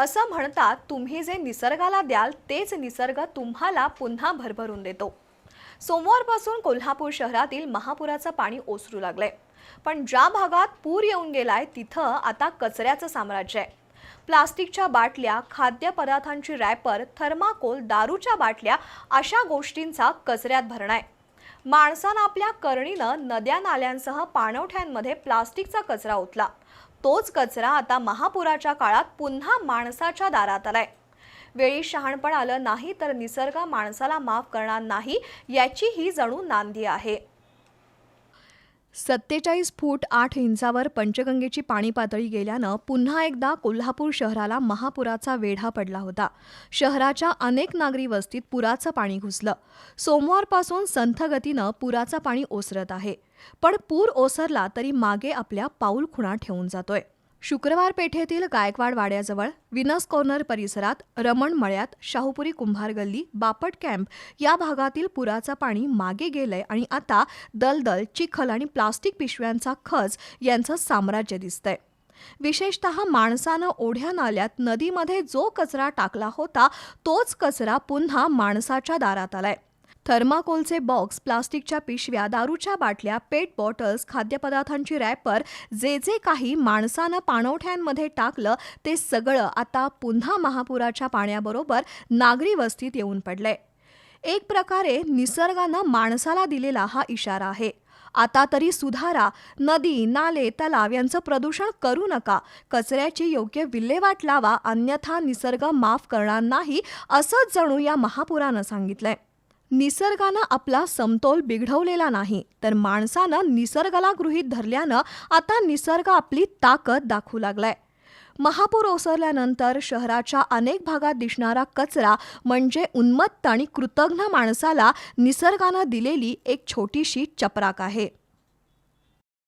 असं म्हणतात तुम्ही जे निसर्गाला द्याल तेच निसर्ग तुम्हाला पुन्हा भरभरून देतो. सोमवारपासून कोल्हापूर शहरातील महापुराचं पाणी ओसरू लागलंय. पण ज्या भागात पूर येऊन गेलाय तिथं आता कचऱ्याचं साम्राज्य आहे. प्लास्टिकच्या बाटल्या खाद्यपदार्थांची रॅपर थर्माकोल दारूच्या बाटल्या अशा गोष्टींचा कचऱ्यात भरणाय. माणसानं आपल्या करणीनं नद्या नाल्यांसह पाणवठ्यांमध्ये प्लास्टिकचा कचरा ओतला. तोच कचरा आता महापुराच्या काळात पुन्हा माणसाच्या दारात आलाय. वेळी शहाणपण आलं नाही तर निसर्ग माणसाला माफ करणार नाही याची ही जणू नांदी आहे. सत्तेचाळीस फूट आठ इंचावर पंचगंगेची पाणी पातळी गेल्यानं पुन्हा एकदा कोल्हापूर शहराला महापुराचा वेढा पडला होता. शहराच्या अनेक नागरी वस्तीत पुराचं पाणी घुसलं. सोमवारपासून संथ गतीनं पुराचं पाणी ओसरत आहे. पण पूर ओसरला तरी मागे आपल्या पाऊल खुणा ठेवून जातोय. शुक्रवार पेठेतील गायकवाड वाड्याजवळ विनस कॉर्नर परिसरात रमण मळ्यात शाहूपुरी कुंभार गल्ली बापट कॅम्प या भागातील पुराचं पाणी मागे गेलंय आणि आता दलदल चिखल आणि प्लास्टिक पिशव्यांचा खच यांचं साम्राज्य दिसतंय. विशेषत माणसानं ओढ्या नाल्यात नदीमध्ये जो कचरा टाकला होता तोच कचरा पुन्हा माणसाच्या दारात आलाय. थर्माकोलचे बॉक्स प्लास्टिकच्या पिशव्या दारूच्या बाटल्या पेट बॉटल्स खाद्यपदार्थांची रॅपर जे जे काही माणसानं पाणवठ्यांमध्ये टाकलं ते सगळं आता पुन्हा महापुराच्या पाण्याबरोबर नागरी वस्तीत येऊन पडलंय. एक प्रकारे निसर्गानं माणसाला दिलेला हा इशारा आहे. आता तरी सुधारा नदी नाले तलाव यांचं प्रदूषण करू नका. कचऱ्याची योग्य विल्हेवाट लावा अन्यथा निसर्ग माफ करणार नाही असंच जणू या महापुरानं सांगितलंय. निसर्गानं आपला समतोल बिघडवलेला नाही तर माणसानं निसर्गाला गृहीत धरल्यानं आता निसर्ग आपली ताकद दाखवू लागलाय. महापूर ओसरल्यानंतर शहराच्या अनेक भागात दिसणारा कचरा म्हणजे उन्मत्त आणि कृतघ्न माणसाला निसर्गानं दिलेली एक छोटीशी चपराक आहे.